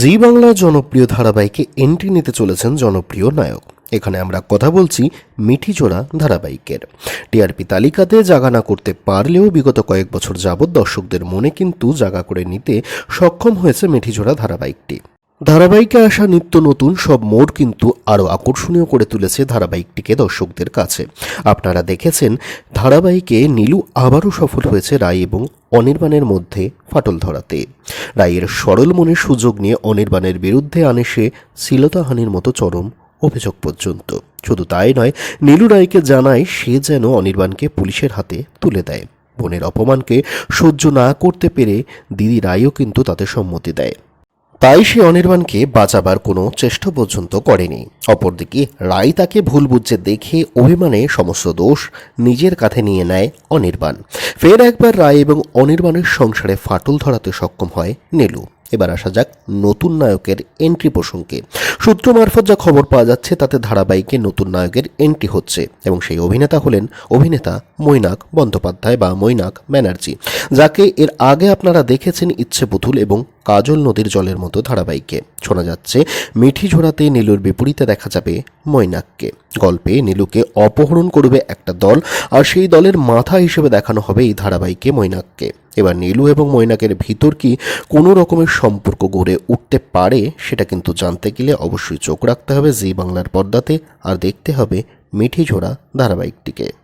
জি বাংলার জনপ্রিয় ধারাবাহিকে এন্ট্রি নিতে চলেছেন জনপ্রিয় নায়ক। এখানে আমরা কথা বলছি মিঠিজোড়া ধারাবাহিকের। টিআরপি তালিকাতে জাগা না করতে পারলেও বিগত কয়েক বছর যাবৎ দর্শকদের মনে কিন্তু জাগা করে নিতে সক্ষম হয়েছে মিঠিজোড়া ধারাবাহিকটি। ধারাবাহিকে আসা নিত্য নতুন সব মোড় কিন্তু আরও আকর্ষণীয় করে তুলেছে ধারাবাহিকটিকে দর্শকদের কাছে। আপনারা দেখেছেন, ধারাবাহিকে নীলু আবারও সফল হয়েছে রায় এবং অনির্বাণের মধ্যে ফাটল ধরাতে। রায়ের সরল মনের সুযোগ নিয়ে অনির্বাণের বিরুদ্ধে আনে সে শ্লীলতাহানির মতো চরম অভিযোগ পর্যন্ত। শুধু তাই নয়, নীলু রায়কে জানায় সে যেন অনির্বাণকে পুলিশের হাতে তুলে দেয়। বোনের অপমানকে সহ্য না করতে পেরে দিদি রায়ও কিন্তু তাতে সম্মতি দেয়। তাই সে অনির্বাণকে বাঁচাবার কোনো চেষ্টা পর্যন্ত করেনি। অপরদিকে রাই তাকে ভুল বুঝছে দেখে অভিমানে সমস্ত দোষ নিজের কাঁধে নিয়ে নেয় অনির্বাণ। ফের একবার রায় এবং অনির্বাণের সংসারে ফাটল ধরাতে সক্ষম হয় নীলু। এবার আসা যাক নতুন নায়কের এন্ট্রি প্রসঙ্গে। সূত্র মারফত যা খবর পাওয়া যাচ্ছে তাতে ধারাবাহিকে নতুন নায়কের এন্ট্রি হচ্ছে এবং সেই অভিনেতা হলেন অভিনেতা মৈনাক বন্দ্যোপাধ্যায় বা মৈনাক ব্যানার্জি, যাকে এর আগে আপনারা দেখেছেন ইচ্ছে পুতুল এবং কাজল নদীর জলের মতো ধারাবাহিকে। শোনা যাচ্ছে, মিঠি ঝোড়াতে নীলুর বিপরীতে দেখা যাবে মৈনাককে। গল্পে নীলুকে অপহরণ করবে একটা দল, আর সেই দলের মাথা হিসেবে দেখানো হবে এই ধারাবাহিকে মৈনাককে। এবার নীলু এবং ময়নাকের ভিতর কি কোনো রকমের সম্পর্ক গড়ে উঠতে পারে সেটা কিন্তু জানতে গেলে অবশ্যই চোখ রাখতে হবে, জি বাংলার পর্দাতে, আর দেখতে হবে মিঠি ঝোড়া ধারাবাহিকটিকে।